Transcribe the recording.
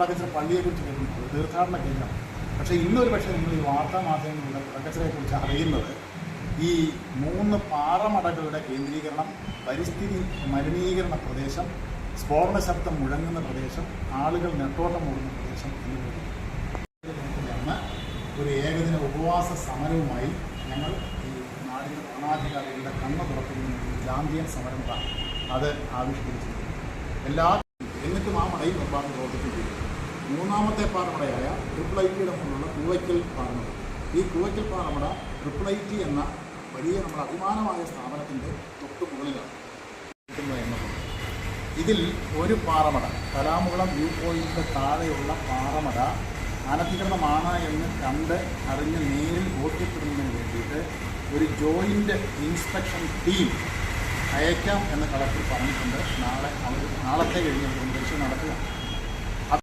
കുടക്കച്ചിറ പള്ളിയെക്കുറിച്ച് കേൾക്കുന്നത് തീർത്ഥാടന കേന്ദ്രം. പക്ഷേ ഇന്നൊരു പക്ഷേ നിങ്ങൾ ഈ വാർത്താ മാധ്യമങ്ങളിലൂടെ കുടക്കച്ചിറയെക്കുറിച്ച് അറിയുന്നത് ഈ മൂന്ന് പാറമടകളുടെ കേന്ദ്രീകരണം പരിസ്ഥിതി മലിനീകരണ പ്രദേശം സ്ഫോടന ശബ്ദം മുഴങ്ങുന്ന പ്രദേശം ആളുകൾ നെട്ടോട്ടം ഓടുന്ന പ്രദേശം എന്നിവയാണ് ഒരു ഏകദിന ഉപവാസ സമരവുമായി ഞങ്ങൾ ഈ നാടിന്റെ ഭരണാധികാരികളുടെ കണ്ണ് തുറക്കുന്ന ഗാന്ധിയൻ സമരം അത് ആവിഷ്കരിച്ചിട്ടുണ്ട് എല്ലാ എന്നിട്ടും ആ മടയിൽ നിർമ്മാണം പ്രവർത്തിക്കുകയും മൂന്നാമത്തെ പാറമടയായ ട്രിപ്പിൾ ഐ ടിയുടെ മുന്നിലുള്ള കൂവയ്ക്കൽ പാറമട ഈ കൂവയ്ക്കൽ പാറമട ട്രിപ്പിൾ ഐ ടി എന്ന വലിയ നമ്മുടെ അഭിമാനമായ സ്ഥാപനത്തിന്റെ തൊട്ട് മുകളിലാണ്. ഇതിൽ ഒരു പാറമട കലാമുളം വ്യൂ പോയിന്റെ താഴെയുള്ള പാറമട അനധികൃതമാണ് എന്ന് കണ്ട് അറിഞ്ഞ് നേരിൽ ബോധ്യപ്പെടുന്നതിന് വേണ്ടിയിട്ട് ഒരു ജോയിന്റ് ഇൻസ്പെക്ഷൻ ടീം അയക്കാം എന്ന് കളക്ടർ പറഞ്ഞിട്ടുണ്ട്. നാളെ അവർ നാളത്തെ കഴിഞ്ഞ് പരിശോധന നടക്കുക